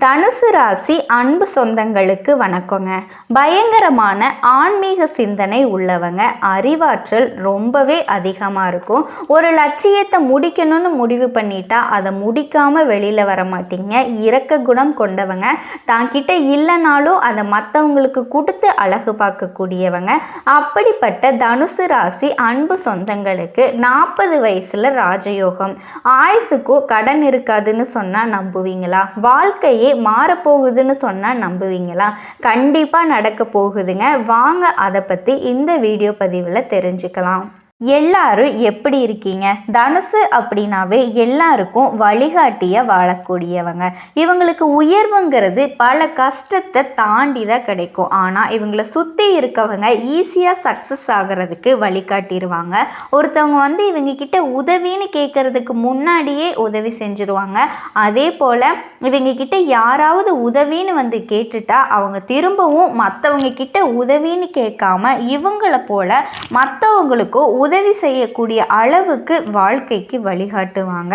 தனுசு ராசி அன்பு சொந்தங்களுக்கு வணக்கங்க. பயங்கரமான ஆன்மீக சிந்தனை உள்ளவங்க. அறிவாற்றல் ரொம்பவே அதிகமாக இருக்கும். ஒரு லட்சியத்தை முடிக்கணும்னு முடிவு பண்ணிட்டா அதை முடிக்காமல் வெளியில் வர மாட்டீங்க. இரக்க குணம் கொண்டவங்க. தாங்கிட்ட இல்லைனாலும் அதை மற்றவங்களுக்கு கொடுத்து அழகு பார்க்கக்கூடியவங்க. அப்படிப்பட்ட தனுசு ராசி அன்பு சொந்தங்களுக்கு நாற்பது வயசில் ராஜயோகம். ஆயுசுக்கும் கடன் இருக்காதுன்னு சொன்னால் நம்புவீங்களா? வாழ்க்கையே மாறப்போகுதுன்னு சொன்னால் நம்புவீங்களா? கண்டிப்பாக நடக்க போகுதுங்க. வாங்க அதை பற்றி இந்த வீடியோ பதிவில் தெரிஞ்சுக்கலாம். எல்லாரும் எப்படி இருக்கீங்க? தனுசு அப்படின்னாவே எல்லாருக்கும் வழிகாட்டிய வாழக்கூடியவங்க. இவங்களுக்கு உயர்வுங்கிறது பல கஷ்டத்தை தாண்டி தான் கிடைக்கும். ஆனால் இவங்களை சுற்றி இருக்கவங்க ஈஸியாக சக்ஸஸ் ஆகிறதுக்கு வழிகாட்டிடுவாங்க ஒருத்தவங்க வந்து இவங்க கிட்ட உதவின்னு கேட்கறதுக்கு முன்னாடியே உதவி செஞ்சுருவாங்க. அதே போல் இவங்க கிட்ட யாராவது உதவின்னு வந்து கேட்டுட்டா அவங்க திரும்பவும் மற்றவங்க கிட்ட உதவின்னு கேட்காம இவங்களை போல மற்றவங்களுக்கும் உதவி உதவி செய்யக்கூடிய அளவுக்கு வாழ்க்கைக்கு வழிகாட்டுவாங்க.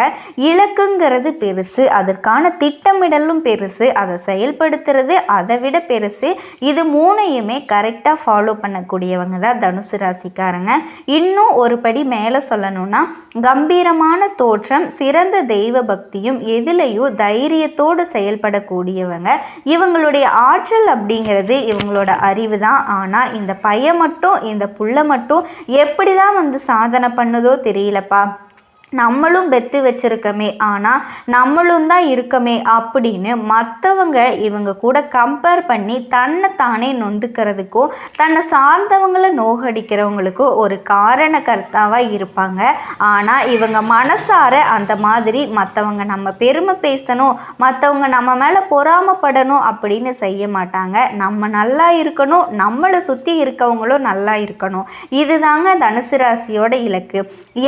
இலக்குங்கிறது பெருசு அதற்கான திட்டமிடலும் பெருசு அதை செயல்படுத்துறது அதை விட பெருசு. இது மூணையுமே கரெக்டாக ஃபாலோ பண்ணக்கூடியவங்க தான் தனுசு ராசிக்காரங்க. இன்னும் ஒரு படி மேலே சொல்லணும்னா கம்பீரமான தோற்றம் சிறந்த தெய்வ பக்தியும் எதிலையும் தைரியத்தோடு செயல்படக்கூடியவங்க. இவங்களுடைய ஆற்றல் அப்படிங்கிறது இவங்களோட அறிவு தான். ஆனால் இந்த பைய மட்டும் இந்த புள்ள மட்டும் எப்படி தான் வந்து சாதனை பண்ணுதோ தெரியலப்பா. நம்மளும் பெத்து வச்சிருக்கமே ஆனால் நம்மளும் தான் இருக்கமே அப்படின்னு மற்றவங்க இவங்க கூட கம்பேர் பண்ணி தன்னை தானே நொந்துக்கிறதுக்கோ தன்னை சார்ந்தவங்களை நோகடிக்கிறவங்களுக்கோ ஒரு காரண கர்த்தாவாக இருப்பாங்க. ஆனால் இவங்க மனசார அந்த மாதிரி மற்றவங்க நம்ம பெருமை பேசணும் மற்றவங்க நம்ம மேலே பொறாமப்படணும் அப்படின்னு செய்ய மாட்டாங்க. நம்ம நல்லா இருக்கணும் நம்மளை சுற்றி இருக்கவங்களும் நல்லா இருக்கணும். இதுதாங்க தனுசு ராசியோட இலக்கு.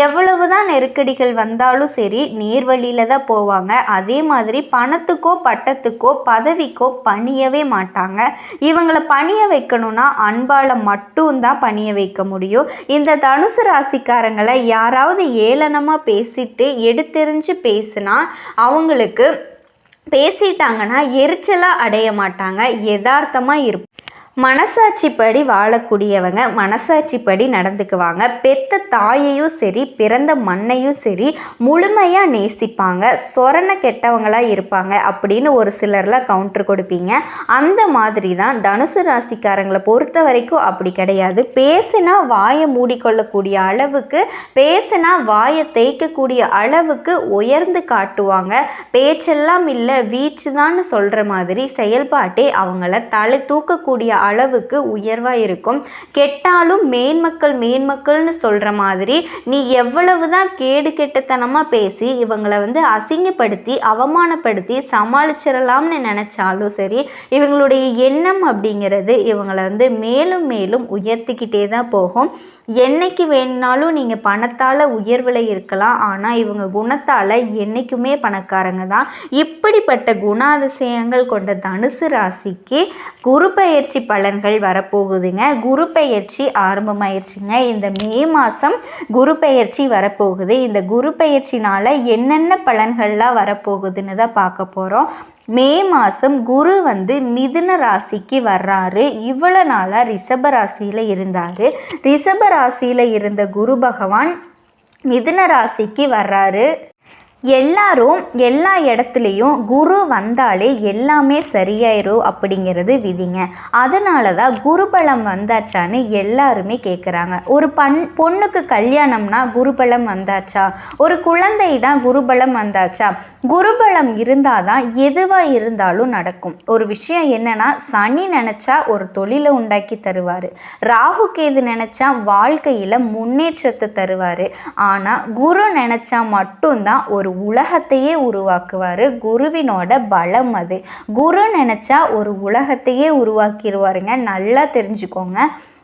எவ்வளவு தான் நெருக்கடி நெருக்கடிகள் வந்தாலும் சரி நேர்வழியில் தான் போவாங்க. அதே மாதிரி பணத்துக்கோ பட்டத்துக்கோ பதவிக்கோ பணியவே மாட்டாங்க. இவங்களை பணிய வைக்கணும்னா அன்பால் மட்டும்தான் பணிய வைக்க முடியும். இந்த தனுசு ராசிக்காரங்களை யாராவது ஏளனமாக பேசிட்டு எடுத்தெறிஞ்சு பேசினா அவங்களுக்கு பேசிட்டாங்கன்னா எரிச்சலாக அடைய மாட்டாங்க. யதார்த்தமாக இருப்பாங்க மனசாட்சிப்படி வாழக்கூடியவங்க மனசாட்சிப்படி நடந்துக்குவாங்க. பெத்த தாயையும் சரி பிறந்த மண்ணையும் சரி முழுமையாக நேசிப்பாங்க. சொரண கெட்டவங்களாக இருப்பாங்க அப்படின்னு ஒரு சிலர்லாம் கவுண்டர் கொடுப்பீங்க. அந்த மாதிரி தான் தனுசு ராசிக்காரங்களை பொறுத்த வரைக்கும் அப்படி கிடையாது. பேசினா வாயை மூடிக்கொள்ளக்கூடிய அளவுக்கு பேசினா வாயை தேய்க்கக்கூடிய அளவுக்கு உயர்ந்து காட்டுவாங்க. பேச்செல்லாம் இல்லை வீச்சு தான் சொல்கிற மாதிரி செயல்பாட்டே அவங்கள தலை தூக்கக்கூடிய அளவுக்கு உயர்வாக இருக்கும். கெட்டாலும் மேன்மக்கள் மேன்மக்கள்னு சொல்கிற மாதிரி நீ எவ்வளவு தான் கேடு கெட்டத்தனமாக பேசி இவங்களை வந்து அசிங்கப்படுத்தி அவமானப்படுத்தி சமாளிச்சிடலாம்னு நினச்சாலும் சரி இவங்களுடைய எண்ணம் அப்படிங்கிறது இவங்களை வந்து மேலும் மேலும் உயர்த்திக்கிட்டே தான் போகும். என்னைக்கு வேணுனாலும் நீங்கள் பணத்தால் உயர்வில் இருக்கலாம். ஆனால் இவங்க குணத்தால் என்றைக்குமே பணக்காரங்க தான். இப்படிப்பட்ட குணாதிசயங்கள் கொண்ட தனுசு ராசிக்கு குரு பயிற்சி பலன்கள் வரப்போகுதுங்க. குரு பெயர்ச்சி ஆரம்பமாயிருச்சுங்க. இந்த மே மாதம் குரு பெயர்ச்சி வரப்போகுது. இந்த குரு பெயர்ச்சினால் என்னென்ன பலன்கள்லாம் வரப்போகுதுன்னு தான் பார்க்க போகிறோம் மே மாதம் குரு வந்து மிதுன ராசிக்கு வர்றாரு. இவ்வளோ நாளாக ரிஷப ராசியில் இருந்தார். ரிஷப ராசியில் இருந்த குரு பகவான் மிதுன ராசிக்கு வர்றாரு. எல்லாரும் எல்லா இடத்துலையும் குரு வந்தாலே எல்லாமே சரியாயிரும் அப்படிங்கிறது விதிங்க. அதனால தான் குருபலம் வந்தாச்சான்னு எல்லாருமே கேட்குறாங்க ஒரு பண் பொண்ணுக்கு கல்யாணம்னா குருபலம் வந்தாச்சா? ஒரு குழந்தைனா குருபலம் வந்தாச்சா? குருபலம் இருந்தால் தான் எதுவாக இருந்தாலும் நடக்கும். ஒரு விஷயம் என்னன்னா சனி நினச்சா ஒரு தொழிலை உண்டாக்கி தருவார். ராகு கேது நினச்சா வாழ்க்கையில் முன்னேற்றத்தை தருவார். ஆனால் குரு நினச்சா மட்டும்தான் ஒரு ஒரு உலகத்தையே உருவாக்குவார். குருவினோட பலம் அது. குரு நினச்சா ஒரு உலகத்தையே உருவாக்கிடுவாருங்க நல்லா தெரிஞ்சுக்கோங்க.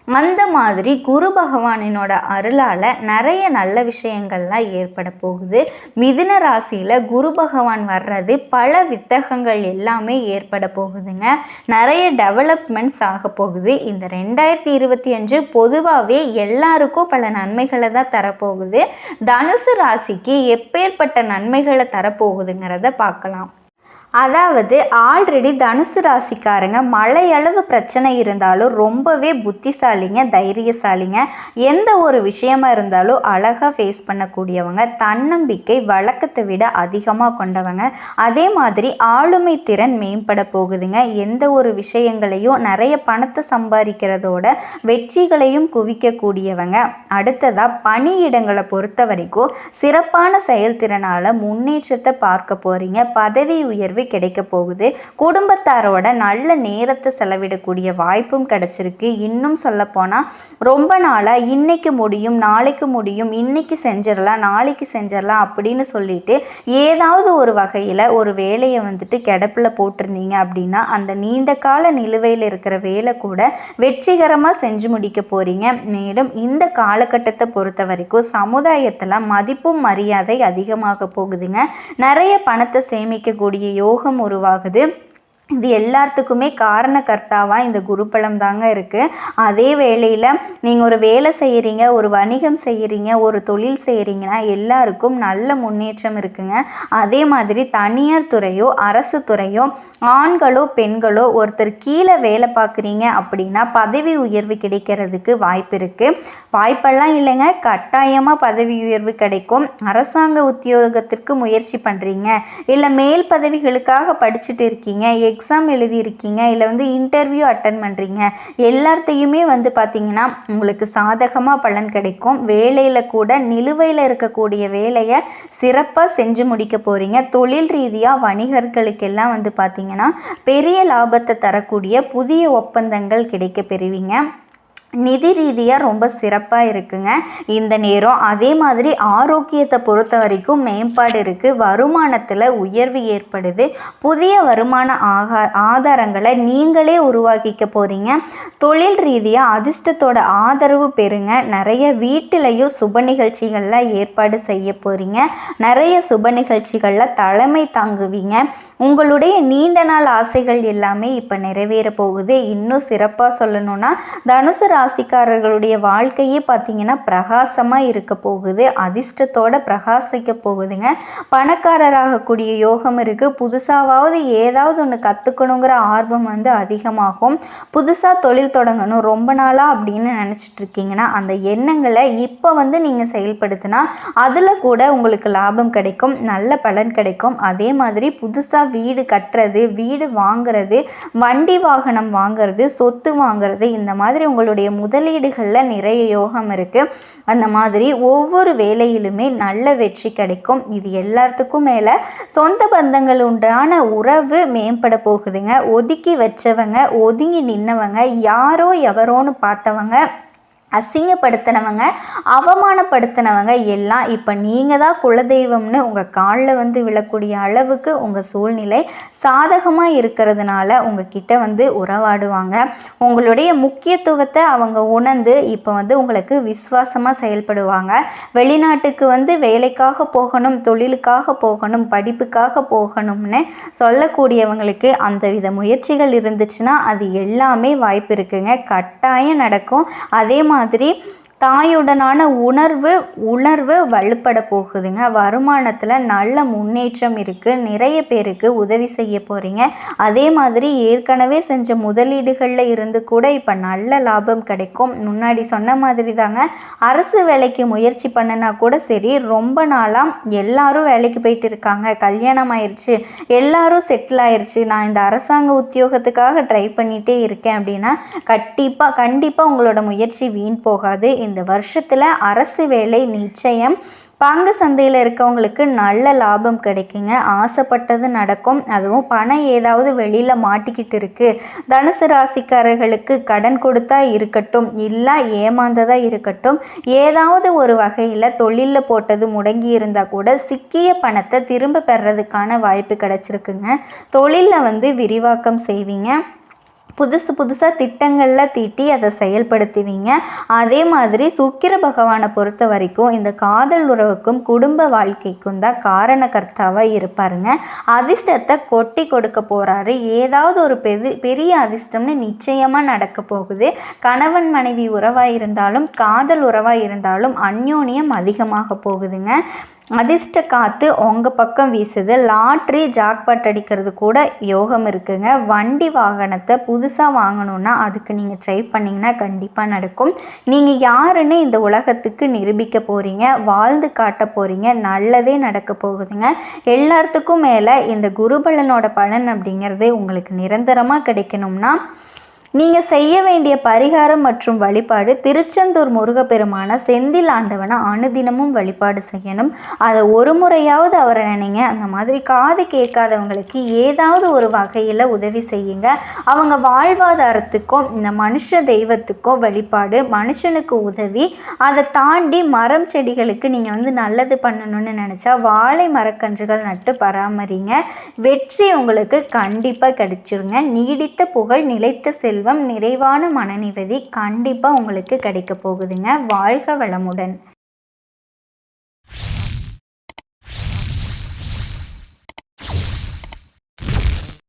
அந்த மாதிரி குரு பகவானினோட அருளால் நிறைய நல்ல விஷயங்கள்லாம் ஏற்பட போகுது. மிதுன ராசியில் குரு பகவான் வர்றது பல வித்தகங்கள் எல்லாமே ஏற்பட போகுதுங்க. நிறைய டெவலப்மெண்ட்ஸ் ஆக போகுது. இந்த ரெண்டாயிரத்தி இருபத்தி அஞ்சு பொதுவாகவே எல்லாருக்கும் பல நன்மைகளை தான் தரப்போகுது. தனுசு ராசிக்கு எப்பேற்பட்ட நன்மைகளை தரப்போகுதுங்கிறத பார்க்கலாம். அதாவது ஆல்ரெடி தனுசு ராசிக்காரங்க மழையளவு பிரச்சனை இருந்தாலும் ரொம்பவே புத்திசாலிங்க தைரியசாலிங்க. எந்த ஒரு விஷயமா இருந்தாலும் அழகாக ஃபேஸ் பண்ணக்கூடியவங்க தன்னம்பிக்கை வழக்கத்தை விட அதிகமாக கொண்டவங்க. அதே மாதிரி ஆளுமை திறன் மேம்பட போகுதுங்க. எந்த ஒரு விஷயங்களையும் நிறைய பணத்தை சம்பாதிக்கிறதோட வெற்றிகளையும் குவிக்கக்கூடியவங்க. அடுத்ததாக பணியிடங்களை பொறுத்த வரைக்கும் சிறப்பான செயல்திறனால் முன்னேற்றத்தை பார்க்க போகிறீங்க பதவி உயர்வு கிடைக்க போகுது. குடும்பத்தாரோட நல்ல நேரத்தை செலவிடக்கூடிய வாய்ப்பும் கிடைச்சிருக்கு. இன்னும் சொல்லப்போனால் ரொம்ப நாளாக இன்னைக்கு முடியும் நாளைக்கு முடியும் இன்னைக்கு செஞ்சிடலாம் நாளைக்கு செஞ்சிடலாம் அப்படின்னு சொல்லிட்டு ஏதாவது ஒரு வகையில் ஒரு வேலையை வந்துட்டு கிடப்பில் போட்டிருந்தீங்க அப்படின்னா அந்த நீண்ட கால நிலுவையில் இருக்கிற வேலை கூட வெற்றிகரமாக செஞ்சு முடிக்க போகிறீங்க மேலும் இந்த காலகட்டத்தை பொறுத்த வரைக்கும் சமுதாயத்தில் மதிப்பும் மரியாதை அதிகமாக போகுதுங்க. நிறைய பணத்தை சேமிக்கக்கூடிய யோகம் உருவாகுது. இது எல்லாத்துக்குமே காரணக்கர்த்தாவாக இந்த குருப்பழம் தாங்க இருக்குது அதே வேளையில் நீங்கள் ஒரு வேலை செய்கிறீங்க ஒரு வணிகம் செய்கிறீங்க ஒரு தொழில் செய்கிறீங்கன்னா எல்லாருக்கும் நல்ல முன்னேற்றம் இருக்குங்க. அதே மாதிரி தனியார் துறையோ அரசு துறையோ ஆண்களோ பெண்களோ ஒருத்தர் கீழே வேலை பார்க்குறீங்க அப்படின்னா பதவி உயர்வு கிடைக்கிறதுக்கு வாய்ப்பு இருக்குது வாய்ப்பெல்லாம் இல்லைங்க. கட்டாயமாக பதவி உயர்வு கிடைக்கும். அரசாங்க உத்தியோகத்திற்கு முயற்சி பண்ணுறீங்க இல்லை மேல் பதவிகளுக்காக படிச்சுட்டு இருக்கீங்க. எக்ஸாம் எழுதியிருக்கீங்க இல்லை வந்து இன்டர்வியூ அட்டன் பண்ணுறீங்க எல்லாத்தையுமே வந்து பார்த்திங்கன்னா உங்களுக்கு சாதகமாக பலன் கிடைக்கும். வேலையில் கூட நிலுவையில் இருக்கக்கூடிய வேலையை சிறப்பாக செஞ்சு முடிக்க போகிறீங்க தொழில் ரீதியாக வணிகர்களுக்கெல்லாம் வந்து பார்த்திங்கன்னா பெரிய லாபத்தை தரக்கூடிய புதிய ஒப்பந்தங்கள் கிடைக்க பெறுவீங்க. நிதி ரீதியாக ரொம்ப சிறப்பாக இருக்குங்க. இந்த நேரம் அதே மாதிரி ஆரோக்கியத்தை பொறுத்த வரைக்கும் மேம்பாடு இருக்குது வருமானத்தில் உயர்வு ஏற்படுது. புதிய வருமான ஆகா ஆதாரங்களை நீங்களே உருவாக்கிக்க போகிறீங்க தொழில் ரீதியாக அதிர்ஷ்டத்தோட ஆதரவு பெறுங்க. நிறைய வீட்டிலையும் சுப நிகழ்ச்சிகளில் ஏற்பாடு செய்ய போகிறீங்க நிறைய சுப நிகழ்ச்சிகளில் தலைமை தாங்குவீங்க. உங்களுடைய நீண்ட நாள் ஆசைகள் எல்லாமே இப்போ நிறைவேற போகுது. இன்னும் சிறப்பாக சொல்லணும்னா தனுசு ராசிக்காரர்களுடைய வாழ்க்கையே பார்த்தீங்கன்னா பிரகாசமாக இருக்க போகுது. அதிர்ஷ்டத்தோட பிரகாசிக்க போகுதுங்க. பணக்காரராகக்கூடிய யோகம் இருக்குது புதுசாவது ஏதாவது ஒன்று கற்றுக்கணுங்கிற ஆர்வம் வந்து அதிகமாகும். புதுசாக தொழில் தொடங்கணும். ரொம்ப நாளாக அப்படின்னு நினச்சிட்டு இருக்கீங்கன்னா அந்த எண்ணங்களை இப்போ வந்து நீங்கள் செயல்படுத்தினா அதில் கூட உங்களுக்கு லாபம் கிடைக்கும். நல்ல பலன் கிடைக்கும். அதே மாதிரி புதுசாக வீடு கட்டுறது வீடு வாங்குறது வண்டி வாகனம் வாங்குறது சொத்து வாங்குறது இந்த மாதிரி உங்களுடைய முதலீடுகளில் நிறைய யோகம் இருக்குது அந்த மாதிரி ஒவ்வொரு வேலையிலுமே நல்ல வெற்றி கிடைக்கும். இது எல்லாத்துக்கும் மேலே சொந்த பந்தங்கள் உண்டான உறவு மேம்பட போகுதுங்க. ஒதுக்கி வச்சவங்க ஒதுங்கி நின்னவங்க யாரோ எவரோன்னு பார்த்தவங்க அசிங்கப்படுத்தினவங்க அவமானப்படுத்தினவங்க எல்லாம் இப்போ நீங்கள் தான் குலதெய்வம்னு உங்கள் காலில் வந்து விழக்கூடிய அளவுக்கு உங்கள் சூழ்நிலை சாதகமாக இருக்கிறதுனால உங்ககிட்ட வந்து உறவாடுவாங்க. உங்களுடைய முக்கியத்துவத்தை அவங்க உணர்ந்து இப்போ வந்து உங்களுக்கு விசுவாசமாக செயல்படுவாங்க. வெளிநாட்டுக்கு வந்து வேலைக்காக போகணும் தொழிலுக்காக போகணும் படிப்புக்காக போகணும்னு சொல்லக்கூடியவங்களுக்கு அந்த வித முயற்சிகள் இருந்துச்சுன்னா அது எல்லாமே வாய்ப்பு இருக்குங்க. கட்டாயம் நடக்கும். அதே மாதிரி மாதிரி தாயுடனான உணர்வு உணர்வு வலுப்பட போகுதுங்க. வருமானத்தில் நல்ல முன்னேற்றம் இருக்குது நிறைய பேருக்கு உதவி செய்ய போகிறீங்க அதே மாதிரி ஏற்கனவே செஞ்ச முதலீடுகளில் இருந்து கூட இப்போ நல்ல லாபம் கிடைக்கும். முன்னாடி சொன்ன மாதிரி தாங்க அரசு வேலைக்கு முயற்சி பண்ணினா கூட சரி ரொம்ப நாளாக எல்லாரும் வேலைக்கு போயிட்டு இருக்காங்க. கல்யாணம் ஆயிடுச்சு எல்லாரும் செட்டில் ஆயிடுச்சு நான் இந்த அரசாங்க உத்தியோகத்துக்காக ட்ரை பண்ணிகிட்டே இருக்கேன் அப்படின்னா கண்டிப்பாக கண்டிப்பாக உங்களோட முயற்சி வீண் போகாது. இந்த வருஷத்தில் அரசு வேலை நிச்சயம். பங்கு சந்தையில் இருக்கவங்களுக்கு நல்ல லாபம் கிடைக்குங்க. ஆசைப்பட்டது நடக்கும். அதுவும் பணம் ஏதாவது வெளியில் மாட்டிக்கிட்டு இருக்குது தனுசு ராசிக்காரர்களுக்கு கடன் கொடுத்தா இருக்கட்டும். இல்லை ஏமாந்ததாக இருக்கட்டும். ஏதாவது ஒரு வகையில் தொழிலில் போட்டது முடங்கி இருந்தால் கூட சிக்கிய பணத்தை திரும்ப பெறதுக்கான வாய்ப்பு கிடச்சிருக்குங்க. தொழிலில் வந்து விரிவாக்கம் செய்வீங்க. புதுசு புதுசாக திட்டங்களில் தீட்டி அதை செயல்படுத்துவீங்க. அதே மாதிரி சுக்கிர பகவானை பொறுத்த வரைக்கும் இந்த காதல் உறவுக்கும் குடும்ப வாழ்க்கைக்கும் தான் காரணகர்த்தாவாக இருப்பாருங்க. அதிர்ஷ்டத்தை கொட்டி கொடுக்க போகிறாரு ஏதாவது ஒரு பெரு பெரிய அதிர்ஷ்டம்னு நிச்சயமாக நடக்க போகுது. கணவன் மனைவி உறவாக இருந்தாலும் காதல் உறவாக இருந்தாலும் அந்யோன்யம் அதிகமாக போகுதுங்க. அதிர்ஷ்ட காற்று உங்கள் பக்கம் வீசுது. லாட்ரி ஜாக்பாட் அடிக்கிறது கூட யோகம் இருக்குங்க. வண்டி வாகனத்தை புதுசாக வாங்கணுன்னா அதுக்கு நீங்கள் ட்ரை பண்ணிங்கன்னா கண்டிப்பாக நடக்கும். நீங்கள் யாருன்னு இந்த உலகத்துக்கு நிரூபிக்க போகிறீங்க வாழ்ந்து காட்ட போகிறீங்க நல்லதே நடக்க போகுதுங்க. எல்லாத்துக்கும் மேலே இந்த குருபலனோட பலன் அப்படிங்கிறது உங்களுக்கு நிரந்தரமாக கிடைக்கணும்னா நீங்கள் செய்ய வேண்டிய பரிகாரம் மற்றும் வழிபாடு திருச்செந்தூர் முருகப்பெருமான செந்தில் ஆண்டவனை அனுதினமும் வழிபாடு செய்யணும். அதை ஒரு முறையாவது அவரை நினைங்க. அந்த மாதிரி காது கேட்காதவங்களுக்கு ஏதாவது ஒரு வகையில் உதவி செய்யுங்க. அவங்க வாழ்வாதாரத்துக்கும் இந்த மனுஷ தெய்வத்துக்கும் வழிபாடு மனுஷனுக்கு உதவி அதை தாண்டி மரம் செடிகளுக்கு நீங்கள் வந்து நல்லது பண்ணணும்னு நினச்சா வாழை மரக்கன்றுகள் நட்டு பராமரிங்க. வெற்றி உங்களுக்கு கண்டிப்பாக கிடைச்சிருங்க. நீடித்த புகழ் நிலைத்த செல்வம் நிறைவான மனநிம்மதி கண்டிப்பாக உங்களுக்கு கிடைக்க போகுதுங்க. வாழ்க வளமுடன்.